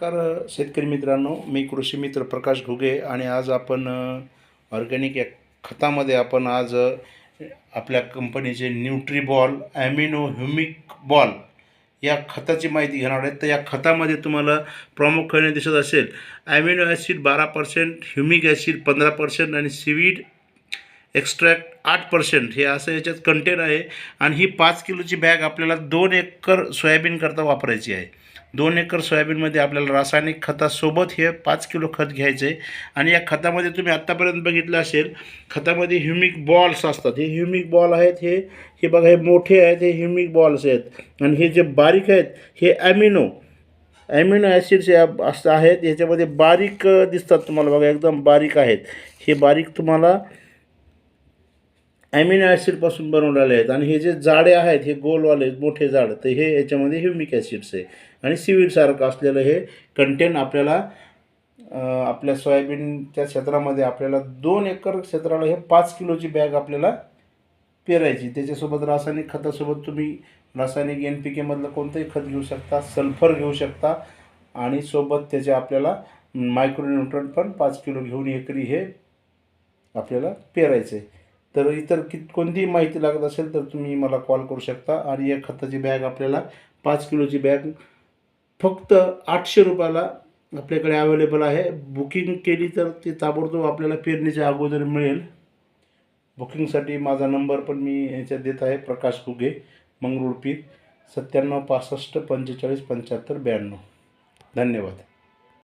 नमस्कार शेतकरी मित्रांनो. मी कृषी मित्र प्रकाश घुगे आणि आज आपण ऑर्गॅनिक या खतामध्ये आपण आज आपल्या कंपनीचे न्यूट्रीबॉल ॲमिनो ह्युमिक बॉल या खताची माहिती घेणार आहेत. तर या खतामध्ये तुम्हाला प्रामुख्याने दिसत असेल. ॲमिनो ॲसिड बारा पर्सेंट ह्युमिक ॲसिड पंधरा पर्सेंट आणि सिवीड एक्स्ट्रॅक्ट आठ पर्सेंट हे असं याच्यात कंटेन आहे. आणि ही पाच किलोची बॅग आपल्याला दोन एकर सोयाबीनकरता वापरायची आहे. दोन एकर सोयाबीनमध्ये आपल्याला रासायनिक खतासोबत हे पाच किलो खत घ्यायचं आहे आणि या खतामध्ये तुम्ही आत्तापर्यंत बघितलं असेल खतामध्ये ह्युमिक बॉल्स असतात. हे ह्युमिक बॉल आहेत हे हे बघा हे मोठे आहेत हे ह्युमिक बॉल्स आहेत. आणि हे जे बारीक आहेत हे ॲमिनो ॲमिनो ॲसिड्स या असं आहेत. याच्यामध्ये बारीक दिसतात तुम्हाला. बघा एकदम बारीक आहेत. हे बारीक तुम्हाला ॲमिनो ॲसिडपासून बनवलेले आहेत. आणि हे जे जाडे आहेत हे गोलवाले मोठे जाड तर हे याच्यामध्ये ह्युमिक ॲसिड्स आहे. आणि सिविडसारखं असलेलं हे कंटेन आपल्याला आपल्या सोयाबीनच्या क्षेत्रामध्ये आपल्याला दोन एकर क्षेत्राला हे पाच किलोची बॅग आपल्याला पेरायची. त्याच्यासोबत रासायनिक खतासोबत तुम्ही रासायनिक एन पी केमधलं कोणतंही खत घेऊ शकता सल्फर घेऊ शकता. आणि सोबत त्याचे आपल्याला मायक्रोन्युट्रन पण पाच किलो घेऊन एकरी हे आपल्याला पेरायचं आहे तर इतर कित कोणतीही माहिती लागत असेल तर तुम्ही मला कॉल करू शकता. आणि या खताची बॅग आपल्याला पाच किलोची बॅग फक्त आठशे रुपयाला आपल्याकडे अवेलेबल आहे. बुकिंग केली तर ती ताबडतोब आपल्याला पेरणीच्या अगोदर मिळेल. बुकिंगसाठी माझा नंबर पण मी याच्यात देत आहे प्रकाश हुगे मंगरुळपीर सत्त्याण्णव पासष्ट पंचेचाळीस पंच्याहत्तर ब्याण्णव. धन्यवाद.